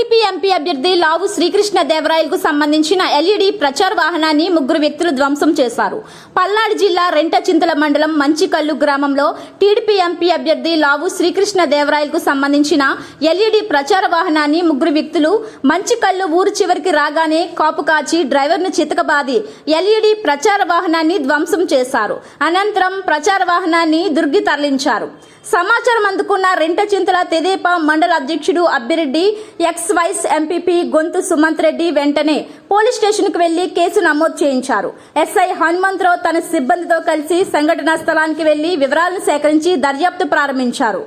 TDP MP అభ్యర్థి లావు శ్రీకృష్ణ దేవరాయలకు సంబంధించిన LED ప్రచార వాహనాన్ని ముగ్గురు వ్యక్తులు ధ్వంసం చేశారు. పల్నాడు జిల్లా రెంటచింతల మండలం మంచికల్లు గ్రామంలో టీడీపీ ఎంపీ అభ్యర్థి లావు శ్రీకృష్ణ దేవరాయలకు సంబంధించిన ఎల్ఈడి ప్రచార వాహనాన్ని ముగ్గురు వ్యక్తులు మంచికల్లు ఊరు చివరికి రాగానే కాపు కాచి డ్రైవర్ను చితకబాది ఎల్ఈడి ప్రచార వాహనాన్ని ధ్వంసం చేశారు. అనంతరం ప్రచార వాహనాన్ని దుర్గి తరలించారు. సమాచారం అందుకున్న రెంటచింతల తెదేపా మండల అధ్యక్షుడు అబ్బిరెడ్డి ఎక్స్ వైస్ ఎంపీపీ గొంతు సుమంత్ రెడ్డి వెంటనే పోలీస్ స్టేషన్కు వెళ్ళి కేసు నమోదు చేయించారు. ఎస్ఐ హనుమంతరావు తన సిబ్బందితో కలిసి సంఘటనా స్థలానికి వెళ్ళి వివరాలను సేకరించి దర్యాప్తు ప్రారంభించారు.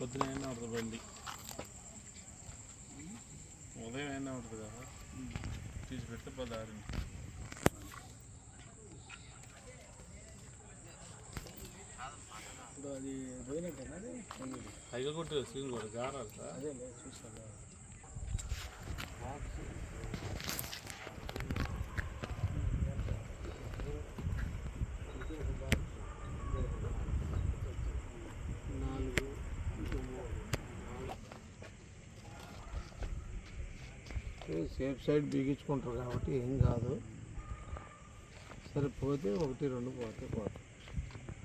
కొంచెం అయినా ఉంటుంది కదా తీసి పెడితే పదహారు పైగా కొట్టే సీన్ కూడా గారాలు సార్. అదే చూసాను సేఫ్ సైడ్ బిగించుకుంటారు కాబట్టి ఏం కాదు. సరే పోతే ఒకటి రెండు పోతే పోతాయి